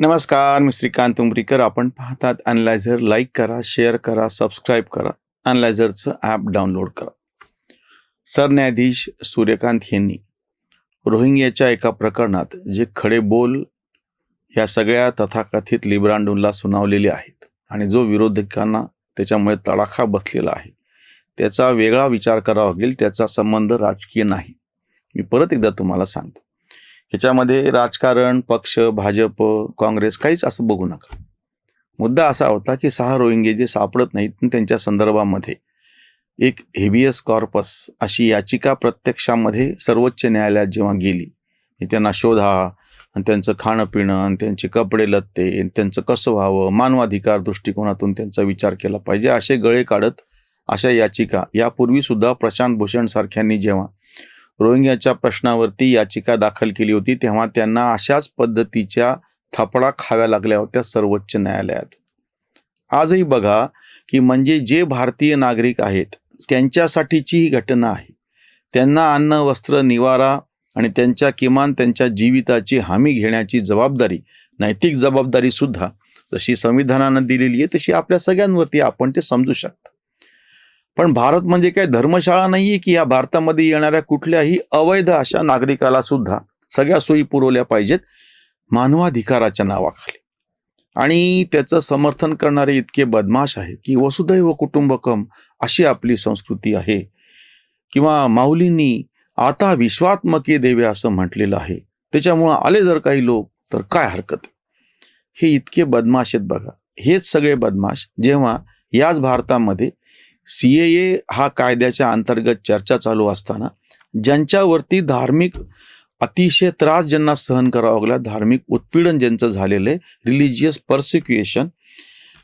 नमस्कार मी श्रीकांत उमरीकर. आपण पाहतात अनलायझर लाईक करा शेअर करा सबस्क्राईब करा. अनलायझरचं ॲप डाउनलोड करा. सरन्यायाधीश सूर्यकांत यांनी रोहिंग्याच्या एका प्रकरणात जे खडे बोल ह्या सगळ्या तथाकथित लिब्रांडूनला सुनावलेले आहेत आणि जो विरोधकांना त्याच्यामुळे तडाखा बसलेला आहे त्याचा वेगळा विचार करावा लागेल त्याचा संबंध राजकीय नाही. मी परत एकदा तुम्हाला सांगतो. ह्याच्यामध्ये राजकारण पक्ष भाजप काँग्रेस काहीच असं बघू नका. मुद्दा असा होता की सहा रोहिंगे जे सापडत नाहीत त्यांच्या संदर्भामध्ये एक हेबियस कॉर्पस अशी याचिका प्रत्यक्षामध्ये सर्वोच्च न्यायालयात जेव्हा गेली त्यांना शोधा आणि त्यांचं खाणं पिणं आणि त्यांचे कपडे लत्ते आणि त्यांचं कसं व्हावं मानवाधिकार दृष्टिकोनातून त्यांचा विचार केला पाहिजे असे गळे काढत अशा याचिका. यापूर्वी सुद्धा प्रशांत भूषण सारख्यांनी जेव्हा रोहिंग्याच्या प्रश्नावरती याचिका दाखल केली होती तेव्हा त्यांना अशाच पद्धतीच्या थपडा खाव्या लागल्या होत्या सर्वोच्च न्यायालयात. आजही बघा की म्हणजे जे भारतीय नागरिक आहेत त्यांच्यासाठीची ही घटना आहे. त्यांना अन्न वस्त्र निवारा आणि त्यांच्या किमान त्यांच्या जीविताची हमी घेण्याची जबाबदारी नैतिक जबाबदारी सुद्धा जशी संविधानानं दिलेली आहे तशी आपल्या सगळ्यांवरती आपण ते समजू शकता. पण भारत म्हणजे काय? धर्मशाळा नाहीये की या भारतामध्ये येणाऱ्या कुठल्याही अवैध अशा नागरिकाला सुद्धा सगळ्या सोयी पुरवल्या पाहिजेत मानवाधिकाराच्या नावाखाली. आणि त्याचं समर्थन करणारे इतके बदमाश आहे की वसुदैव कुटुंबकम अशी आपली संस्कृती आहे. किंवा माऊलींनी आता विश्वात्मके देवे असं म्हटलेलं आहे. त्याच्यामुळं आले जर काही लोक तर काय हरकत? हे इतके बदमाश आहेत बघा. हेच सगळे बदमाश जेव्हा याच भारतामध्ये सी ए ए हा कायद्याच्या अंतर्गत चर्चा चालू असताना ज्यांच्यावरती धार्मिक अतिशय त्रास ज्यांना सहन करावा लागला धार्मिक उत्पीडन ज्यांचं झालेलं आहे रिलिजियस पर्सिक्युएशन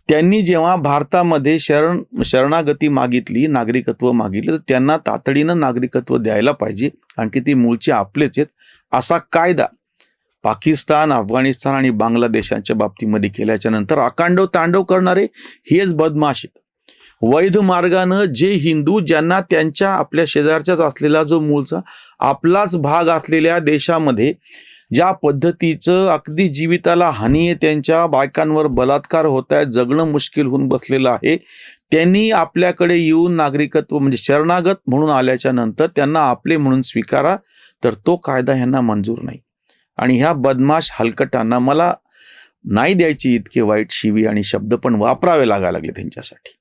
त्यांनी जेव्हा भारतामध्ये शरण शरणागती मागितली नागरिकत्व मागितलं तर त्यांना तातडीनं नागरिकत्व द्यायला पाहिजे कारण की ती मूळचे आपलेच आहेत असा कायदा पाकिस्तान अफगाणिस्तान आणि बांगलादेशांच्या बाबतीमध्ये केल्याच्यानंतर अकांडव तांडव करणारे हेच बदमाश आहेत. वैध मार्गानं जे हिंदू ज्यांना त्यांच्या आपल्या शेजारच्याच असलेला जो मूळचा आपलाच भाग असलेल्या देशामध्ये ज्या पद्धतीचं अगदी जीविताला हानी आहे त्यांच्या बायकांवर बलात्कार होत आहे जगणं मुश्किल होऊन बसलेलं आहे त्यांनी आपल्याकडे येऊन नागरिकत्व म्हणजे शरणागत म्हणून आल्याच्यानंतर त्यांना आपले म्हणून स्वीकारा तर तो कायदा ह्यांना मंजूर नाही. आणि ह्या बदमाश हलकटांना मला नाही द्यायची इतके वाईट शिवी आणि शब्द पण वापरावे लागायला लागले त्यांच्यासाठी.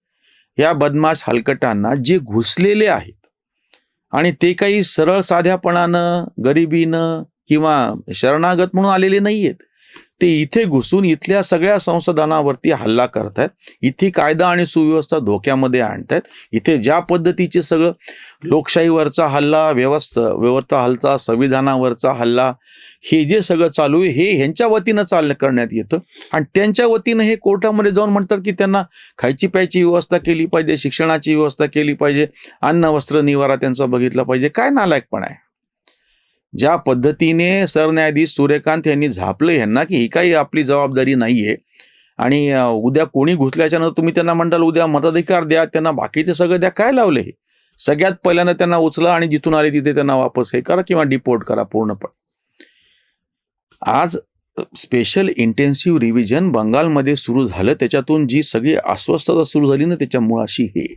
या बदमाश हलकटांना जे घुसलेले आहेत आणि ते काही सरळ साध्यापणानं गरिबीनं किंवा शरणागत म्हणून आलेले नाही आहेत ते इथे घुसून इथल्या सगळ्या संसाधनावरती हल्ला करतायत. इथे कायदा आणि सुव्यवस्था धोक्यामध्ये आणतायत. इथे ज्या पद्धतीचे सगळं लोकशाहीवरचा हल्ला व्यवस्था व्यवस्था हल्ला संविधानावरचा हल्ला हे जे सगळं चालू आहे हे ह्यांच्या वतीनं चालणं करण्यात येतं. आणि त्यांच्या वतीनं हे कोर्टामध्ये जाऊन म्हणतात की त्यांना खायची प्यायची व्यवस्था केली पाहिजे शिक्षणाची व्यवस्था केली पाहिजे अन्न वस्त्र निवारा त्यांचा बघितला पाहिजे. काय नालायकपण आहे? ज्या पद्धतीने सरन्यायाधीश सूर्यकांत यांनी झापलं यांना की ही काही आपली जबाबदारी नाहीये. आणि उद्या कोणी घुसल्याच्या नंतर तुम्ही त्यांना म्हणताल उद्या मताधिकार द्या त्यांना बाकीचे सगळं द्या काय लावले हे? सगळ्यात पहिल्यांदा त्यांना उचला आणि जिथून आले तिथे त्यांना वापस हे करा किंवा डिपोर्ट करा पूर्णपणे. आज स्पेशल इंटेन्सिव्ह रिव्हिजन बंगालमध्ये सुरू झालं. त्याच्यातून जी सगळी अस्वस्थता सुरू झाली ना त्याच्या मुळाशी हे.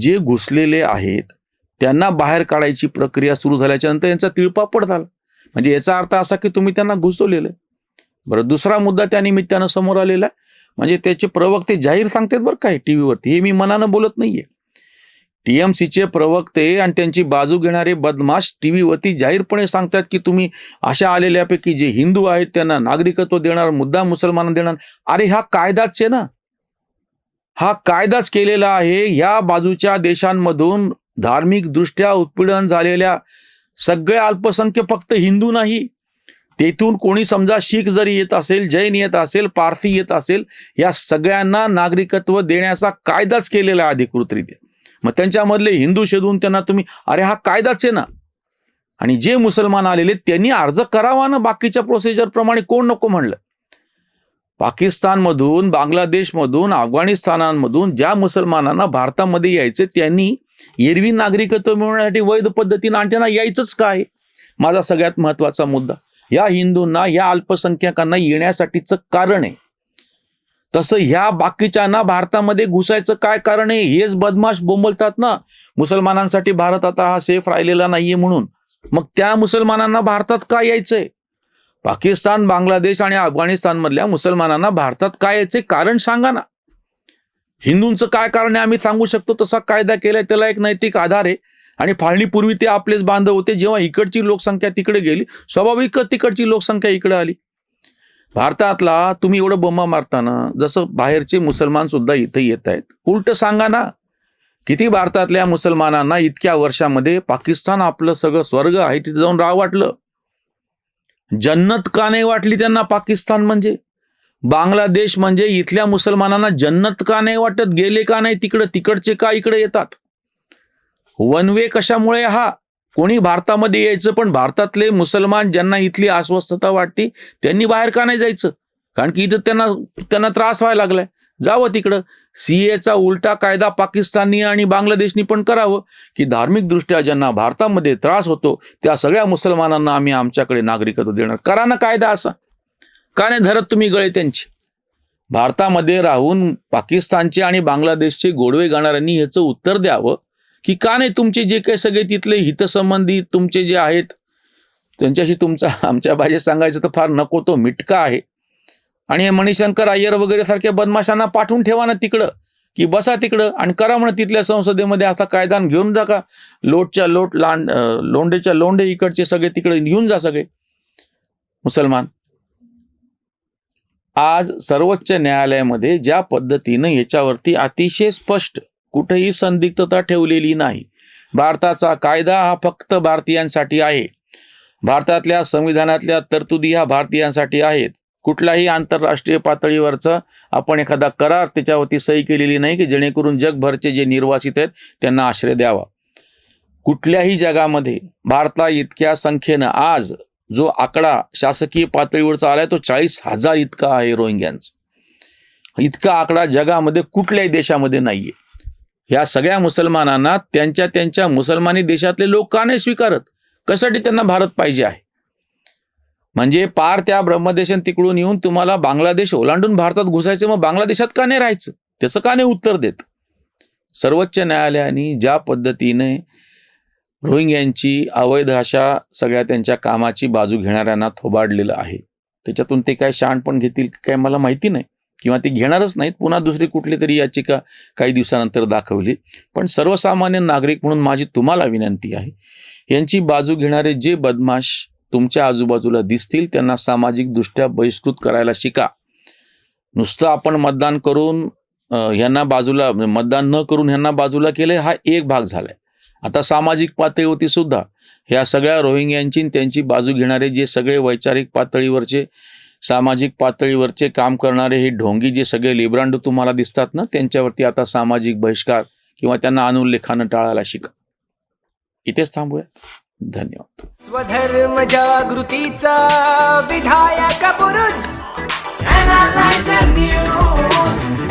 जे घुसलेले आहेत त्यांना बाहेर काढायची प्रक्रिया सुरू झाल्याच्यानंतर यांचा तिळपापड झाला. म्हणजे याचा अर्थ असा की तुम्ही त्यांना घुसवलेलं बरं दुसरा मुद्दा त्या निमित्तानं समोर आलेला आहे. म्हणजे त्याचे प्रवक्ते जाहीर सांगतात बरं काय टी व्हीवरती हे मी मनानं बोलत नाहीये. टीएमसीचे प्रवक्ते आणि त्यांची बाजू घेणारे बदमाश टी व्हीवरती जाहीरपणे सांगतात की तुम्ही अशा आलेल्यापैकी जे हिंदू आहेत त्यांना नागरिकत्व देणार मुद्दा मुसलमान देणार. अरे हा कायदाच आहे ना. हा कायदाच केलेला आहे. या बाजूच्या देशांमधून धार्मिक दृष्ट्या उत्पीडन झालेल्या सगळ्या अल्पसंख्य फक्त हिंदू नाही तेथून कोणी समजा शीख जरी येत असेल जैन येत असेल पारसी येत असेल या सगळ्यांना नागरिकत्व देण्याचा कायदाच केलेला आहे अधिकृतरित्या. मग त्यांच्यामधले हिंदू शोधून त्यांना तुम्ही अरे हा कायदाच आहे ना? आणि जे मुसलमान आलेले त्यांनी अर्ज करावा ना बाकीच्या प्रोसिजर प्रमाणे कोण नको म्हणलं? पाकिस्तानमधून बांगलादेशमधून अफगाणिस्तानांमधून ज्या मुसलमानांना भारतामध्ये यायचे त्यांनी एरवी नागरिकत्व मिळवण्यासाठी वैध पद्धतीनं आणि त्यांना यायचंच काय? माझा सगळ्यात महत्त्वाचा मुद्दा या हिंदूंना या अल्पसंख्याकांना येण्यासाठीचं कारण आहे. तसं ह्या बाकीच्यांना भारतामध्ये घुसायचं काय कारण आहे? हेच बदमाश बोंबलतात ना. मुसलमानांसाठी भारत आता हा सेफ राहिलेला नाहीये म्हणून. मग त्या मुसलमानांना भारतात का यायचंय? पाकिस्तान बांगलादेश आणि अफगाणिस्तान मधल्या मुसलमानांना भारतात काय यायचे कारण सांगा ना. हिंदूंचं काय कारण आहे? आम्ही सांगू शकतो तसा कायदा केलाय त्याला एक नैतिक आधार आहे. आणि फाळणीपूर्वी ते आपलेच बांधव होते. जेव्हा इकडची लोकसंख्या तिकडे गेली स्वाभाविकच तिकडची लोकसंख्या इकडे आली. भारतातला तुम्ही एवढं बोंबा मारताना जसं बाहेरचे मुसलमान सुद्धा इथे येत आहेत. उलट सांगा ना. किती भारतातल्या मुसलमानांना इतक्या वर्षामध्ये पाकिस्तान आपलं सगळं स्वर्ग आहे तिथे जाऊन राह वाटलं. जन्नत का नाही वाटली त्यांना पाकिस्तान म्हणजे? बांगलादेश म्हणजे इथल्या मुसलमानांना जन्नत का नाही वाटत गेले का नाही तिकडं तिकडचे का इकडे येतात? वन वे कशामुळे हा? कोणी भारतामध्ये यायचं पण भारतातले मुसलमान ज्यांना इथली अस्वस्थता वाटते त्यांनी बाहेर का नाही जायचं? कारण की इथं त्यांना त्यांना त्रास व्हायला लागलाय. जावं तिकडं. सीएचा उलटा कायदा पाकिस्तानी आणि बांगलादेशनी पण करावं की धार्मिकदृष्ट्या ज्यांना भारतामध्ये त्रास होतो त्या सगळ्या मुसलमानांना आम्ही आमच्याकडे नागरिकत्व देणार. करा ना कायदा असा. का नाही धरत तुम्ही गळे त्यांचे. भारतामध्ये राहून पाकिस्तानचे आणि बांगलादेशचे गोडवे गाणाऱ्यांनी ह्याचं उत्तर द्यावं की का नाही तुमचे जे काही सगळे तिथले हितसंबंधी तुमचे जे आहेत त्यांच्याशी तुमचा आमच्या भाषेत सांगायचं तर फार नको तो मिटका आहे. आणि हे मणिशंकर अय्यर वगैरे सारख्या बदमाशांना पाठवून ठेवा ना तिकडं की बसा तिकडं आणि करा म्हणा तिथल्या संसदेमध्ये आता कायदा घेऊन जा का लोटच्या लोट लांड लोंडेच्या लोंडे इकडचे सगळे तिकडे घेऊन जा सगळे. मुसलमान. आज सर्वोच्च न्यायालयामध्ये ज्या पद्धतीनं याच्यावरती अतिशय स्पष्ट कुठेही संदिग्धता ठेवलेली नाही. भारताचा कायदा हा फक्त भारतीयांसाठी आहे. भारतातल्या संविधानातल्या तरतुदी ह्या भारतीयांसाठी आहेत. कुठलाही आंतरराष्ट्रीय पातळीवरचा आपण एखादा करार त्याच्यावरती सही केलेली नाही की जेणेकरून जगभरचे जे निर्वासित आहेत त्यांना आश्रय द्यावा. कुठल्याही जगामध्ये भारताला इतक्या संख्येनं आज जो आकडा शासकीय पातळीवरचा आलाय तो चाळीस हजार इतका आहे रोहिंग्यांचा. इतका आकडा जगामध्ये कुठल्याही देशामध्ये नाहीये. ह्या सगळ्या मुसलमानांना त्यांच्या त्यांच्या मुसलमानी देशातले लोक का नाही स्वीकारत? कशासाठी त्यांना भारत पाहिजे आहे? म्हणजे पार त्या ब्रह्मदेशन तिकडून येऊन तुम्हाला बांगलादेश ओलांडून भारतात घुसायचं मग बांगलादेशात का नाही राहायचं? त्याचं का नाही उत्तर देत? सर्वोच्च न्यायालयाने ज्या पद्धतीने रोहिंग्यांची अवैध अशा सगळ्या त्यांच्या कामाची बाजू घेणाऱ्यांना थोबाडलेलं आहे. त्याच्यातून ते काय शाण पण घेतील काय मला माहिती नाही. किंवा ते घेणारच नाहीत. पुन्हा दुसरी कुठली तरी याचिका काही दिवसानंतर दाखवली. पण सर्वसामान्य नागरिक म्हणून माझी तुम्हाला विनंती आहे यांची बाजू घेणारे जे बदमाश तुमच्या आजूबाजूला दिसतील त्यांना सामाजिकदृष्ट्या बहिष्कृत करायला शिका. नुसतं आपण मतदान करून ह्यांना बाजूला म्हणजे मतदान न करून ह्यांना बाजूला केलंय हा एक भाग झालाय. आता सामाजिक पातळीवरती सुद्धा ह्या सगळ्या रोहिंग्यांची त्यांची बाजू घेणारे जे सगळे वैचारिक पातळीवरचे सामाजिक पातळीवरचे काम करणारे हे ढोंगी जे सगळे लिब्रांडू तुम्हाला दिसतात ना त्यांच्यावरती आता सामाजिक बहिष्कार किंवा त्यांना अनुल्लेखानं टाळायला शिका. इथेच थांबूया. धन्यवाद. स्वधर्म जागृतीचा विधायक News.